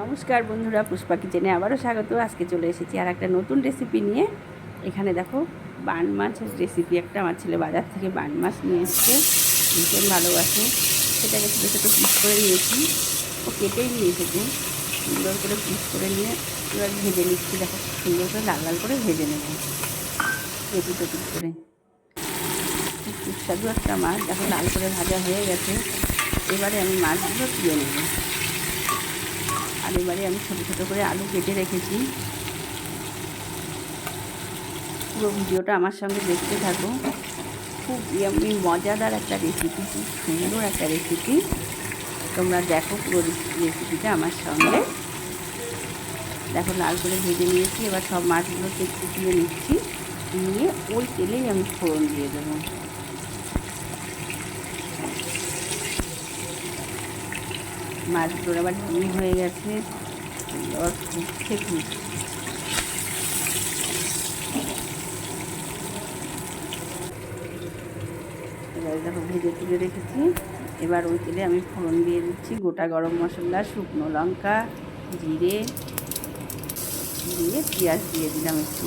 নমস্কার বন্ধুরা, পুষ্পা কিচেনে আবারও স্বাগত। আজকে চলে এসেছি আর একটা নতুন রেসিপি নিয়ে। এখানে দেখো, বান মাছের রেসিপি একটা। আমার ছেলে বাজার থেকে বান মাছ নিয়ে এসছে। ভীষণ ভালোবাসে। সেটাকে ছোটো ছোটো পিস করে নিয়েছি। ও কেটেই নিয়ে এসেছে সুন্দর করে পিস করে নিয়ে এবার ভেজে নিচ্ছি। দেখো সুন্দর করে লাল লাল করে ভেজে নেব। পেটি পেটি করে। সুস্বাদু একটা মাছ। দেখো, লাল করে ভাজা হয়ে গেছে। এবারে আমি মাছগুলো তুলে নেব। আর এবারে আমি ছোটো ছোটো করে আলু কেটে রেখেছি। পুরো ভিডিওটা আমার সঙ্গে দেখতে থাকো। খুব আমি মজাদার একটা রেসিপি খুব সুন্দর একটা রেসিপি তোমরা দেখো পুরো রেসিপিটা আমার সঙ্গে। দেখো লাল করে ভেজে নিয়েছি, এবার সব মাছগুলোকে তুলে নিচ্ছি। নিয়ে ওই তেলেই আমি ফোড়ন দিয়ে দেবো। মাছগুলোর আবার ডিম হয়ে গেছে। এবার দেখো ভেজে তুলে রেখেছি। এবার ওই তেলে আমি ফোড়ন দিয়ে দিচ্ছি গোটা গরম মশলা, শুকনো লঙ্কা, জিরে, দিয়ে পেঁয়াজ দিয়ে দিলাম একটু।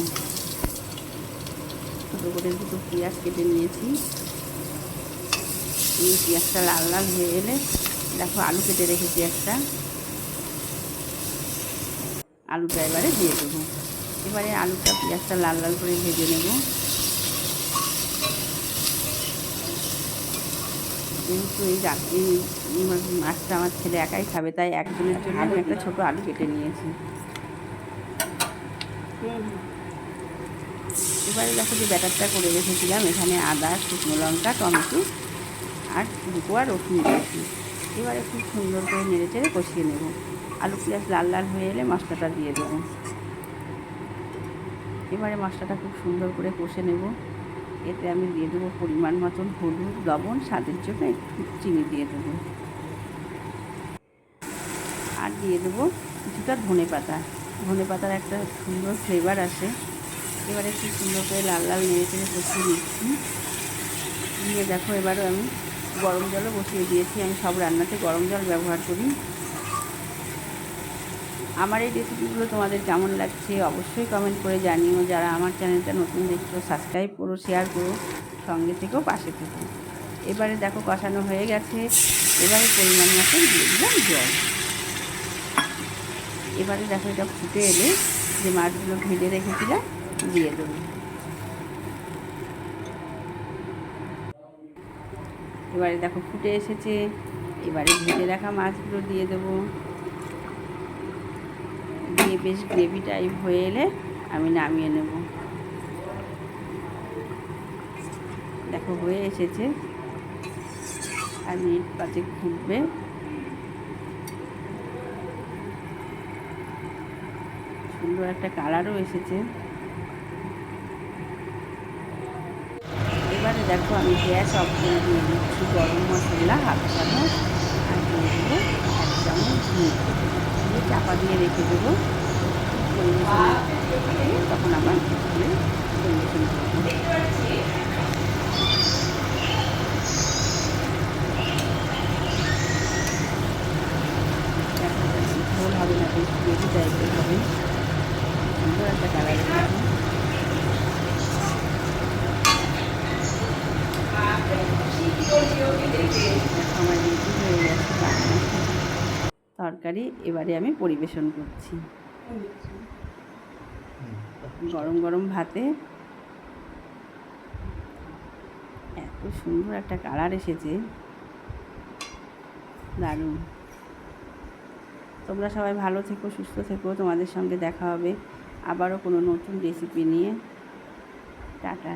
ছোটো করে দুটো পেঁয়াজ কেটে নিয়েছি। পেঁয়াজটা লাল লাল হয়ে এলে দেখো, আলু কেটে রেখেছি একটা। আলুটা এবারে দিয়ে দেবো। এবারে আলুটা পেঁয়াজটা লাল লাল করে ভেজে নেব। যেহেতু এই রাত্রি মাছটা আমার ছেলে একাই খাবে, তাই একজনের জন্য আমি একটা ছোটো আলু কেটে নিয়েছি। এবারে দেখো যে ব্যাটারটা করে রেখেছিলাম, এখানে আদা, শুকনো লঙ্কা, টমেটো আর দুপোয়া রসুন দিয়েছি। এবারে খুব সুন্দর করে নেড়ে চেড়ে কষিয়ে নেব। আলু পেঁয়াজ লাল লাল হয়ে এলে মশলাটা দিয়ে দেবো। এবারে মশলাটা খুব সুন্দর করে কষে নেব। এতে আমি দিয়ে দেবো পরিমাণ মতন হলুদ, লবণ, স্বাদের জন্য একটু চিনি দিয়ে দেবো। আর দিয়ে দেবো কিছুটা ধনে পাতা। ধনে পাতার একটা সুন্দর ফ্লেভার আসে। এবারে খুব সুন্দর করে লাল লাল নেড়ে চেড়ে কষিয়ে নিচ্ছি। নিয়ে দেখো এবারও আমি গরম জলও বসিয়ে দিয়েছি। আমি সব রান্নাতে গরম জল ব্যবহার করি। আমার এই রেসিপিগুলো তোমাদের কেমন লাগছে অবশ্যই কমেন্ট করে জানিও। যারা আমার চ্যানেলটা নতুন দেখছ সাবস্ক্রাইব করো শেয়ার করো, সঙ্গে থেকেও পাশে থেকো। এবারে দেখো কষানো হয়ে গেছে। এবারে পরিমাণ মতো দিয়ে দিলাম জল। এবারে দেখো এটা ফুটে এলে যে মাছগুলো ভেজে রেখেছিলাম, দিয়ে দেবো। এবারে দেখো ফুটে এসেছে, এবারে ভেজে রাখা মাছগুলো দিয়ে দেবো। দিয়ে বেশ গ্রেভি টাইপ হয়ে এলে আমি নামিয়ে নেব। দেখো হয়ে এসেছে। আর মিনিট পাঁচেক ফুটবে। সুন্দর একটা কালারও এসেছে। এবারে দেখো আমি গ্যাস অফ করে দিয়ে দিচ্ছি গরম মশলা, হাফ চামচ, আর দিয়ে দেবো এক চামচ ঘি। দিয়ে চাপা দিয়ে রেখে দেবো। তখন আবার পরিবেশন করব হবে না বেশ টাইপের হবে। সুন্দর একটা কালার এসেছে আমার রেডি হয়ে গেছে তরকারি এবারে আমি পরিবেশন করছি। গরম গরম ভাতে এত সুন্দর একটা কালার এসেছে। দারুণ। তোমরা সবাই ভালো থেকো, সুস্থ থেকো। তোমাদের সঙ্গে দেখা হবে আবারও কোনো নতুন রেসিপি নিয়ে। টাটা।